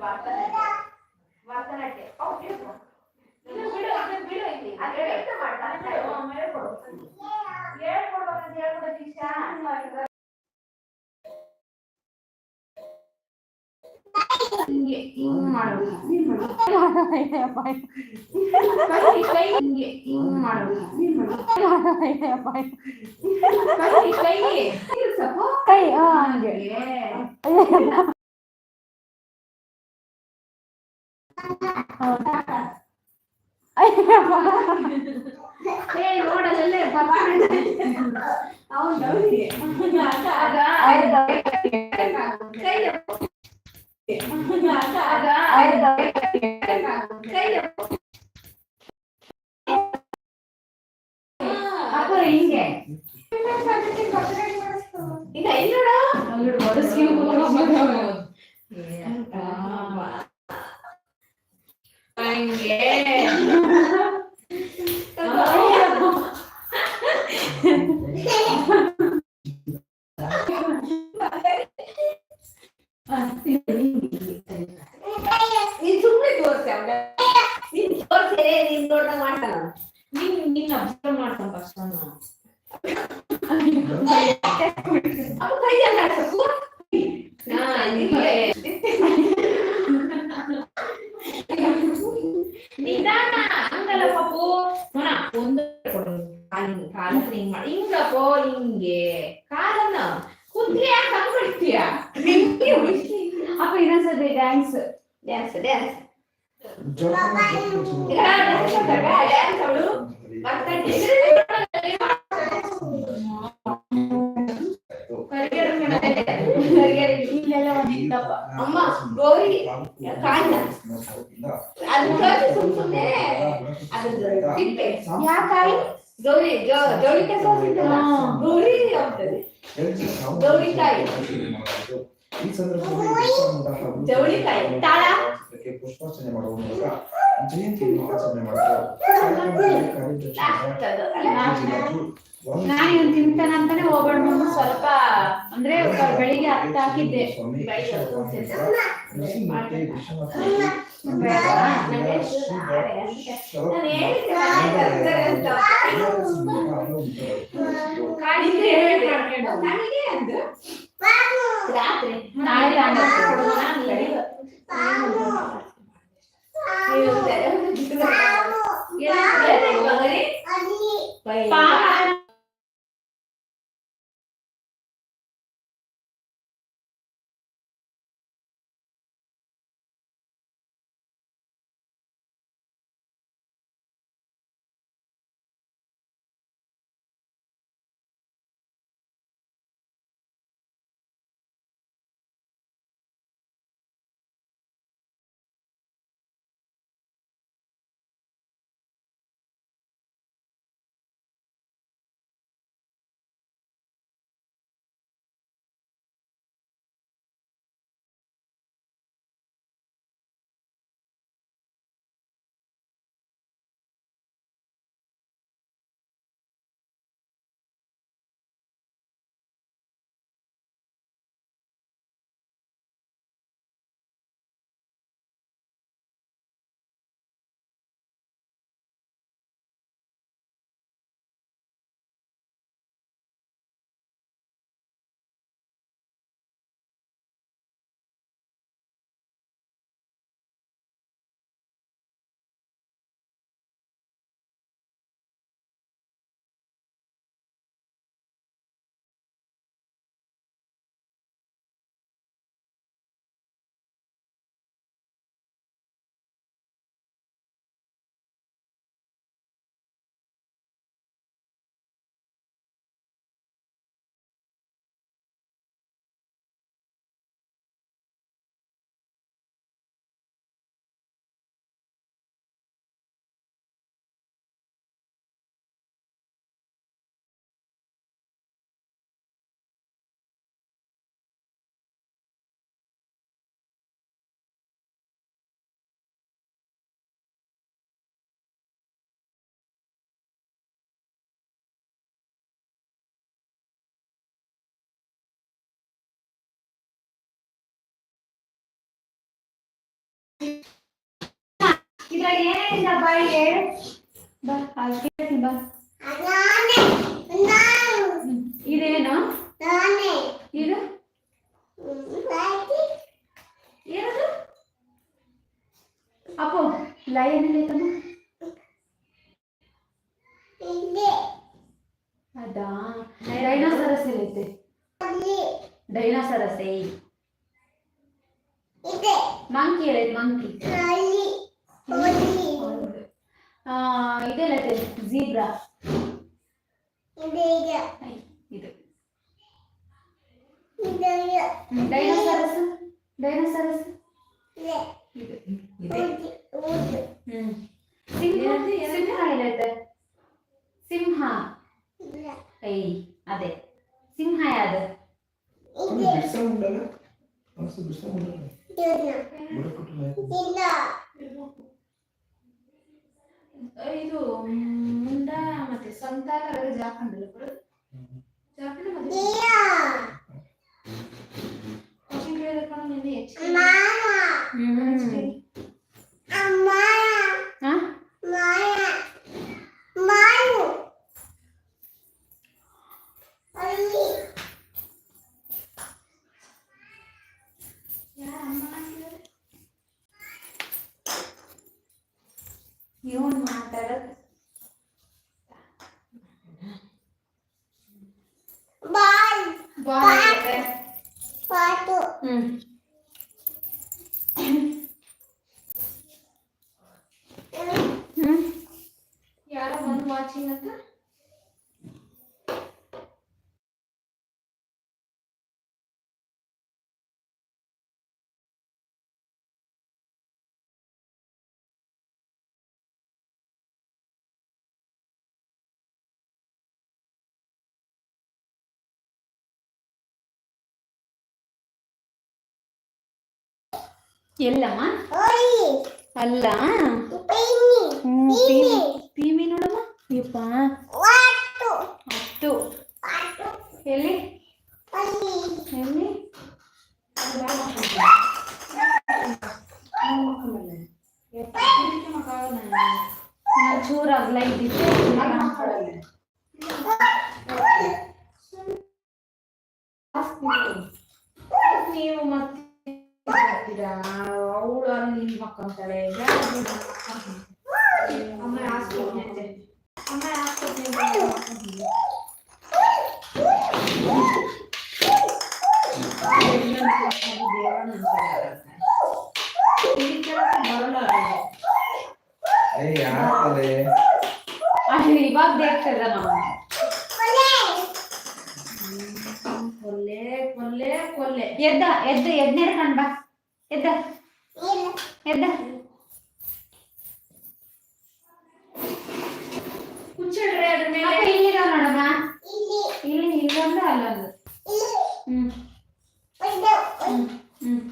ಭರತನಾಟ್ಯ ಭರತನಾಟ್ಯ ಹೌದು ಹೇಳ್ಕೊ. ಇದು ಬಿಡು ಇದು ಬಿಡು ಇಲ್ಲಿ ಅದೇ ಎಂತ ಮಾಡ್ತಾರೆ ಹೇಳ್ಕೊಡು ಹೇಳ್ಕೊಡ್ಬೇಕಂತ ಹೇಳ್ಕೊಡು ದೀಕ್ಷಾ ಹಿಂಗೆ ಹಿಂಗ್ ಮಾಡ್ಬೇಕು ಕೈ ಕೈ ಹಿಂಗೆ ಹಿಂಗ್ ಮಾಡ್ಬೇಕು ಕೈ ಕೈ ಇರ್ಸಪ್ಪು. ಕೈ ಆ, ಹಂಗೆ ಅಯ್ಯಪ್ಪ. ಏ ನೋಡಲ್ಲೇ ಅವನ್ ಡೌರಿ ಆಗ ಹೌದಾ? ಕೈ ಆಗ ಹೌದಾ? ಕೈ ಅಪ್ಪ ಹಿಂಗೆ ಈಗ ಇಲ್ಲಿ ನೋಡು ಹಂಗೆ ನೀನ್ ಸುಮ್ಮನೆ ತೋರ್ಸಿ ಅವ್ನ ನೀನ್ ತೋರ್ಸಿ ನೀನ್ ನೋಡ್ದಂಗ ಮಾಡ್ತಾನ ನೀನ್ ನೀನ್ ಅಬ್ಸರ್ವ್ ಮಾಡ್ಕೊಂಡ್ ಫಸ್ಟ್ ಅಪ್ಪ ಕೈಯಲ್ಲಿ ಒಂದಿತ್ತಪ್ಪ ಅಮ್ಮ ಗೌರಿ ಕಾಂಡ ಅದು ಸುಮ್ ಸುಮ್ನೆ ಅದ್ರದ್ದು ತಿಪ್ಪೆ. ಯಾಕಾಯಿ ಗೌರಿ ಗೌರಿ ಗೌರಿ ಗೌರಿಕಾಯಿ. ಈ ಸಂದರ್ಭದಲ್ಲಿ ಜವಳಿಕಾಯಿ ತಾಳ ಪುಷ್ಪಾರ್ಚನೆ ಮಾಡುವ ಮೂಲಕ ಜಯಂತಿಯನ್ನು ಆಚರಣೆ ಮಾಡುತ್ತಾರೆ? ನಾನು ಇವನ್ ತಿಂತಾನ ಅಂತಾನೆ ಹೋಗೋಣ ಸ್ವಲ್ಪ ಅಂದ್ರೆ ಬೆಳಿಗ್ಗೆ ಹತ್ತ ಹಾಕಿದ್ದೆ ರಾತ್ರಿ ಇದ್ರಾಗ ಏನಿಲ್ಲ ಬಾ ಹೇಳು ಬಾ ಅಲ್ಲಿ ಕೇಳ್ತೀನಿ ಬಾ ಹ್ಮ್. ಇದೇನು ಇದು ಏನದು ಅಪ್ಪು ಲಯನ್ ಐತಮ್ಮ ಅದಾ ಡೈನೋಸರಸ್ ಎಲ್ಲೈತೆ ಡೈನೋಸರಸ್ ಏ ಮಂಕಿ ಹೇಳಿದ್ ಮಂಕಿ ಆ ಇದೆಲ್ಲೈತೆ ಜೀಬ್ರಾ ಇದು? ಡೈನೋಸರಸ್ ಡೈನೋಸರಸ್ ಇದು. ಇದೆ. ಹ್ಮ್ ಸಿಂಹ ಸಿಂಹ ಎಲ್ಲೈತೆ ಸಿಂಹ. ಐ ಅದೇ. ಸಿಂಹ ಯಾವ್ದು? ಬುಡಕಟ್ಟು ಇದು ಮುಂಡ ಮತ್ತೆ ಸಂತಾನ ಜಾಕಂಡಲ್ಲ ಬರೋದು ಜಾಕಂಡ ಮತ್ತೆ ಕ್ವಶನ್ ಕೇಳಿದ್ರೆ ನಿನ್ನೆ ಹೆಚ್ಚಿಗೆ ಯಾರೋ ಬಂದು ವಾಚಿಂಗ್ ಅಂತ ಎಲ್ಲಮ್ಮ ಅಲ್ಲ ಹ್ಮ್ ಟಿವಿ ನೋಡಮ್ಮ ಯಪ್ಪ. ಹತ್ತು ಎಲ್ಲಿ? ಎಲ್ಲಿ? ಏ ಯಾಕಲೆ ಅದು ಇವಾಗ ದೇಖ್ತದ ನಾವು ಕೊಲ್ಲೆ ಕೊಲ್ಲೆ ಕೊಲ್ಲೆ ಎದ್ದ ಎದ್ದ ಎದ್ನೇರ್ ಕಣ್ ಬಾ ಎದ್ದ ಎದ್ದ ಕುಚ್ಚಿಡ್ರೆ ಅದ್ರ ಮೇಲೆ ಅಕ್ಕ ಇಲ್ಲಿರೋ ನೋಡಮ್ಮ ಇಲ್ಲಿ ಇಲ್ಲೊಂದು ಅಲ್ಲೊಂದು ಹ್ಮ್ ಹ್ಮ್ ಹ್ಮ್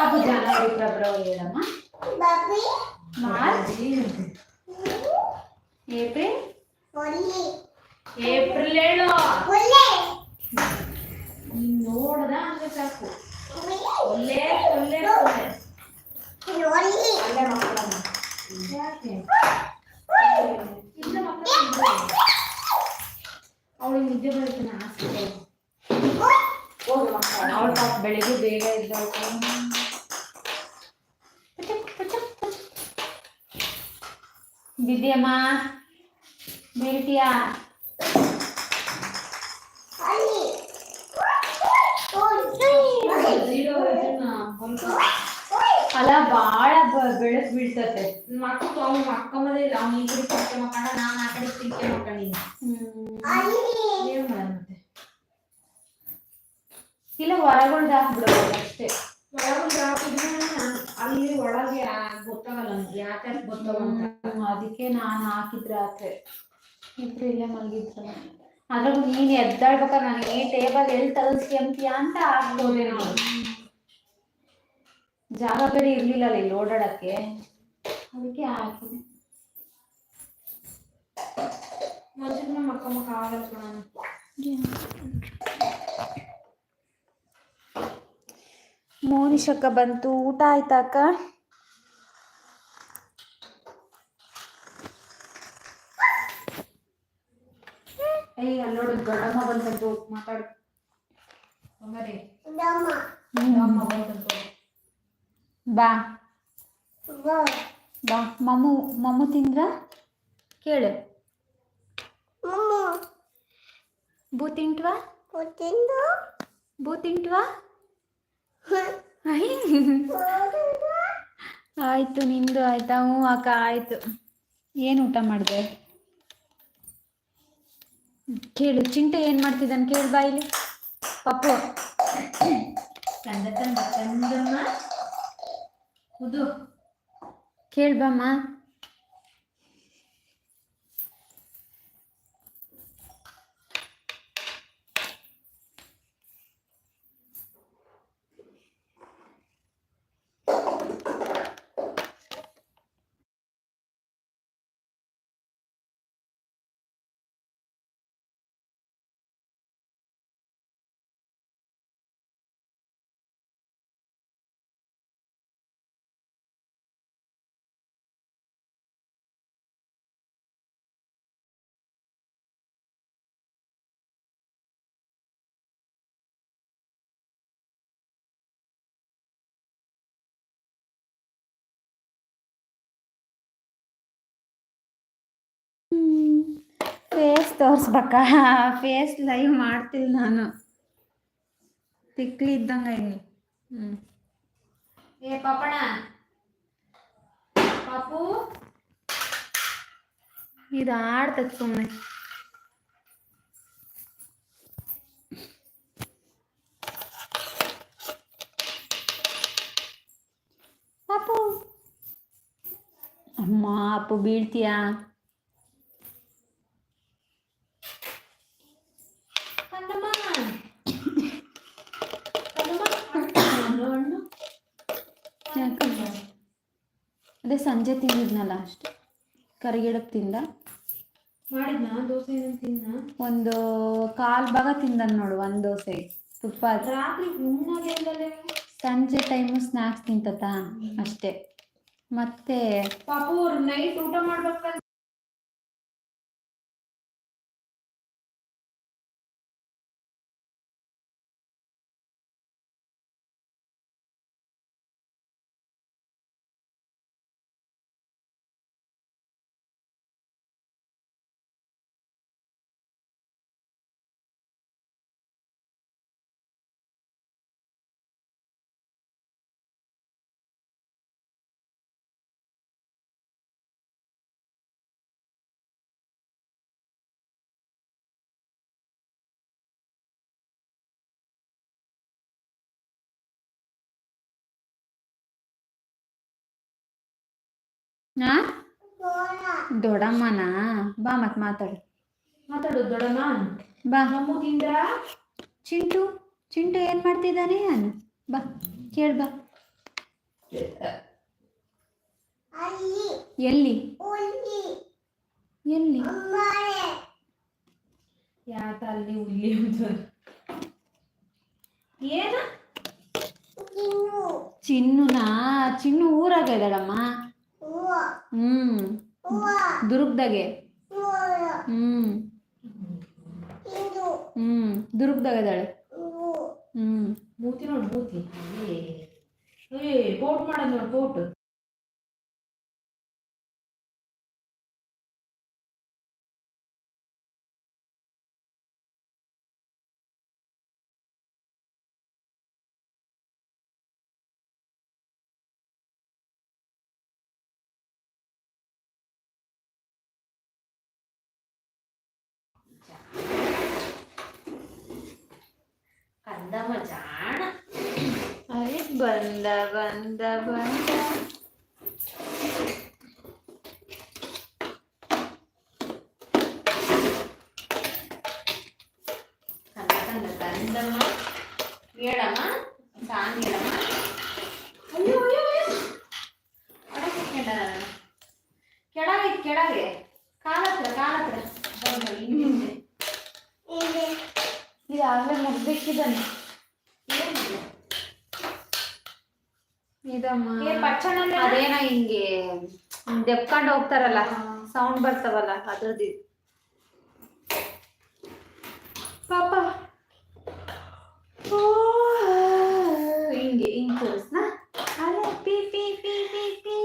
ಅಪ್ಪು ಜನವರಿ ಫೆಬ್ರವರಿ ಹೇಳಮ್ಮ ಮಾರ್ಚ್? ಏಪ್ರಿಲ್? ಏಪ್ರಿಲ್ ಹೇಳು ನೀನ್ ನೋಡ್ದ ಅಂದ್ರೆ ಸಾಕು. ಒಳ್ಳೆ. ಒಳ್ಳೆ ಅವಳಿಗೆ ನಿದ್ದೆ ಬರುತ್ತೆ ಮಕ್ಕಳ ಅವಳ ಪಾಪ ಬೆಳಿಗ್ಗೆ ಬೇಗ ಇದ್ದವಳು ಇದನ್ನ ಹೊಲ್ಕ ಅಲ್ಲ ಬಾಳ ಬೆಳಕ್ ಬೀಳ್ತತೆ. ಮಕ್ಕ ಅವ್ನು ಅಕ್ಕ ಮನೆ ಇಲ್ಲ ಅವ್ನು ಈ ಕಡೆ ತಿರ್ಕೆ ಮಕ್ಕಳ ನಾನು ಆ ಕಡೆ ಏನ್ ಮಾಡೋಣ ಇಲ್ಲ ಹೊರಗಳ್ದು ಹಾಕ್ಬಿಡೋದು ಅಷ್ಟೇ. ಒಳಗೊಂದು ಹಾಕಿದ್ರೆ ಅಲ್ಲಿ ಒಳಗೆ ಗೊತ್ತಾಗಲ್ಲ ನಮ್ಗೆ. ಯಾಕೆ ಗೊತ್ತಾಗ ಅಂತ. ಅದಕ್ಕೆ ನಾನು ಹಾಕಿದ್ರೆ ಆತೆ ಇಬ್ರು ಇಲ್ಲೇ ಮಲಗಿದ್ರು ಅದ್ರಾಗ ನೀನ್ ಎದ್ದಾಡ್ಬೇಕಾ? ನನಗೆ ಈ ಟೇಬಲ್ ಎಲ್ಲಿ ತಲಸ್ಕೊಂತೀಯ ಅಂತ ಆಗ್ಬೋದೆ ನಾವು ಜಾಗ ಬೇರೆ ಇರ್ಲಿಲ್ಲ ಇಲ್ಲಿ ಓಡಾಡಕ್ಕೆ. ಅದಕ್ಕೆ ಹಾಕಿದೆ. ಮೊದಲು ಮಕ್ಕ ಮಕ್ಕ ಆಗಲ್ಲ ಮೋನಿಶಕ್ಕ ಬಂತು. ಊಟ ಆಯ್ತಾ ಅಕ್ಕ? ಏಯ್ ಅಲ್ಲಿ ನೋಡು ದೊಡ್ಡಮ್ಮ ಬಂತಂತು. ಮಾತಾಡು. ಬಾ. ಬಾ. ಮಮ್ಮು ಮಮ್ಮು ತಿಂದ್ರ? ಕೇಳು. ಬೂ ತಿಂಟ್ವಾ? ಬೂ ತಿಂಟ್ವಾ. ಆಯ್ತು ನಿಂದು ಆಯ್ತಾ? ಹ್ಞೂ ಅಕ್ಕ ಆಯ್ತು. ಏನು ಊಟ ಮಾಡಿದೆ? ಕೇಳು ಚಿಂಟೆ ಏನು ಮಾಡ್ತಿದ್ದಾನೆ ಕೇಳು ಬಾಯಿಲಿ. ಪಪ್ಪು. ತಂದ ತಂದ ತಂದಮ್ಮ ಉದು. ಕೇಳ್ಬಮ್ಮ ಫೇಸ್ ತೋರಿಸ್ಬೇಕಾ? ಫೇಸ್ ಲೈವ್ ಮಾಡ್ತಿಲ್ಲ ನಾನು. ತಿಕ್ಲಿ ಇದ್ದಂಗೆ ಇಲ್ಲಿ. ಹ್ಞೂ ಏ ಪಾಪಣ ಪಾಪು. ಇದು ಆಡ್ತದೆ ಸುಮ್ಮನೆ ಪಾಪು. ಅಮ್ಮ ಅಪ್ಪು ಬೀಳ್ತೀಯಾ? ಅದೇ ಸಂಜೆ ತಿಂದಿದ್ನಲ್ಲ ಅಷ್ಟೆ. ಕರಿಗಿಡಕ್ಕೆ ತಿಂದ ಮಾಡಿದ್ನಾ? ದೋಸೆ ತಿನ್ನ ಒಂದು ಕಾಲು ಭಾಗ ತಿಂದ ನೋಡು ಒಂದು ದೋಸೆ. ತುಪ್ಪ. ರಾತ್ರಿ ಸಂಜೆ ಟೈಮು ಸ್ನ್ಯಾಕ್ಸ್ ತಿಂತತ? ಅಷ್ಟೇ. ಮತ್ತೆ ಪಾಪು ನೈಟ್ ಊಟ ಮಾಡ್ಬೇಕಂತ ಹಾ ದೊಡಮ್ಮನಾ ಬಾ ಮತ್ ಮಾತಾಡು. ಮಾತಾಡು ದೊಡಮ್ಮ ಬಾ. ಅಮ್ಮ ತಿಂದ್ರಾ ಚಿಂಟು ಚಿಂಟು ಏನ್ ಮಾಡ್ತಿದ್ದಾನೆ ಬಾ ಕೇಳ ಬಾ. ಎಲ್ಲಿ? ಎಲ್ಲಿ? ಯಾಕ ಅಲ್ಲಿ ಉಲ್ಲಿ ಏನ? ಚಿನ್ನುನಾ? ಚಿನ್ನು ಊರಾಗ ಇದ್ದಾಳಮ್ಮ? ಹ್ಮ್. ದುರ್ಗದಾಗೆ ಹ್ಮ್. ಹ್ಮ್. ದುರ್ಗದಾಗ ಇದ್ದಾಳೆ ಹ್ಮ್. ಮೂತಿ ನೋಡು, ಮೂತಿ. ಏ ಬೋಟ್ ಮಾಡೋದ್ ನೋಡು ಪೋಟ್ ಕಂದಮ್ಮ ಜಾಣ ಅರೆ ಬಂದ ಬಂದ ಬಂದ ಕಂದ ಕಂದ ಕಂದಮ್ಮ ಹೇಳಮ್ಮ ಸಾಂಗ್ ಹೇಳಮ್ಮ ಅಯ್ಯೋ ಅಯ್ಯೋ ಅಯ್ಯೋ ಒಳಗೆ ಕೆಡ ಕೆಳಗೆ ಕೆಳಗೆ ಕಾಲ ಹತ್ರ ಕಾಲ ಹತ್ರ ಬಂದು ಹಿಂದೆ ಇದು ಆಗಲೇ ಇದಮ್ಮ ಅದೇನೋ ಹಿಂಗೆ ದೆಪ್ಕೊಂಡು ಹೋಗ್ತಾರಲ್ಲ ಸೌಂಡ್ ಬರ್ತಾವಲ್ಲ ಅದ್ರದ್ದು. ಪಾಪ. ಹಿಂಗೆ ಹಿಂಗ್ ತೋರಿಸ್ನಾ? ಅರೆ ಪಿ ಪಿ ಪಿ ಪಿ ಪಿ.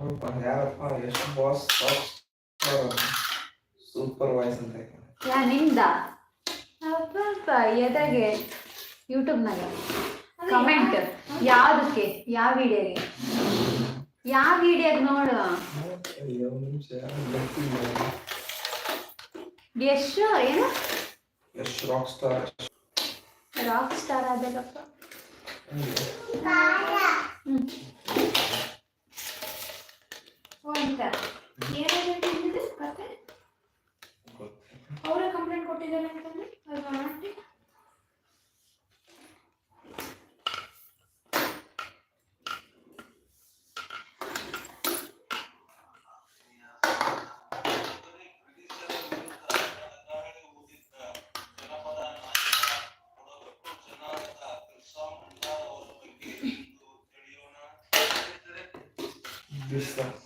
ನೋಡಪ್ಪ ಯಾರಪ್ಪ ಎಷ್ಟು ಬಾಸ್ ಸೂಪರ್ ವಾಯ್ಸ್ ಅಂತ. ಯಾ ಎದಾಗೆ? ಯೂಟ್ಯೂಬ್ನಾಗ ಕಮೆಂಟ್ ಯಾವ್ದಕ್ಕೆ? ಯಾವ ವಿಡಿಯೋಗೆ? ಯಾವ ವಿಡಿಯೋಗೆ ನೋಡು? ಯಶ್ ಏನು? ಎಷ್ಟು ರಾಕ್ ಸ್ಟಾರ್ ರಾಕ್ ಸ್ಟಾರ್ ಕತೆ ಅವರೇ ಕಂಪ್ಲೇಂಟ್ ಕೊಟ್ಟಿದ್ದಾರೆ ಅಂತಂದ್ರೆ Без страха.